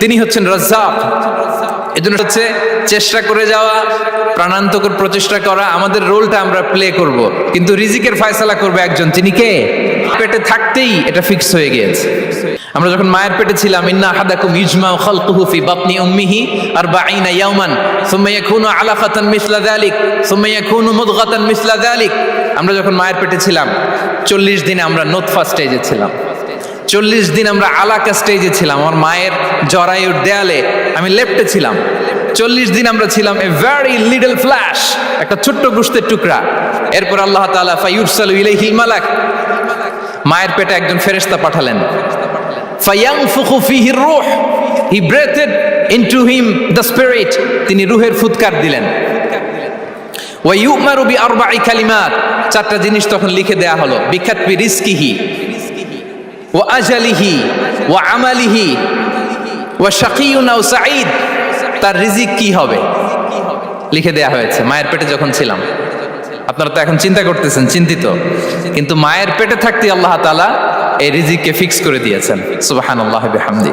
তিনি হচ্ছেন রাজ্জাক। এজন্য হচ্ছে চেষ্টা করে যাওয়া, প্রাণান্তকর প্রচেষ্টা করা, আমাদের রোলটা আমরা প্লে করব। কিন্তু রিজিকের ফয়সালা করবে একজন। তিনি কে? পেটে থাকতেই এটা ফিক্স হয়ে গিয়েছে। আমরা যখন মায়ের পেটে ছিলাম, ইন্না আহাদাকুম ইজমা খালকুহু ফি বাতনি উম্মিহি আরবাঈনা ইয়াওমান সুম্মা ইয়াকুনু আলাকাতান মিসলা যালিক, সুম্মা ইয়াকুনু মুদগাতান মিসলা যালিক। আমরা যখন মায়ের পেটে ছিলাম, চল্লিশ দিনে আমরা নোতফা স্টেজে ছিলাম। চল্লিশ দিন আমরা আলাকা স্টেজে ছিলাম। আমার মায়ের জরায়ুর দেয়ালে আমি লেফটে ছিলাম। চল্লিশ দিন আমরা ছিলাম এ ভেরি লিটল ফ্ল্যাশ একটা ছোট্ট গুস্তের টুকরা। এরপর আল্লাহ তাআলা ফাইউরসালু ইলাইহিল মালাক, মায়ের পেটে একজন ফেরেশতা পাঠালেন। ফায়ানফুখু ফিহি রূহ হি breathed into him the spirit তিনি রুহের ফুৎকার দিলেন। ওয়া ইউমারু বি আরবাঈ কালিমাত, চারটা জিনিস তখন লিখে দেয়া হলো বিখাতবি রিজকিহি। ও আজালিহি ও আমালিহি ও শাকিউনা ও সাঈদ, তার রিজিক কি হবে? লিখে দেয়া হয়েছে, মায়ের পেটে যখন ছিলাম। আপনারা তো এখন চিন্তা করতেছেন, চিন্তিত। কিন্তু মায়ের পেটে থাকতে আল্লাহ তালা এই রিজিককে ফিক্স করে দিয়েছেন। সুবাহান আল্লাহ বিহামদি।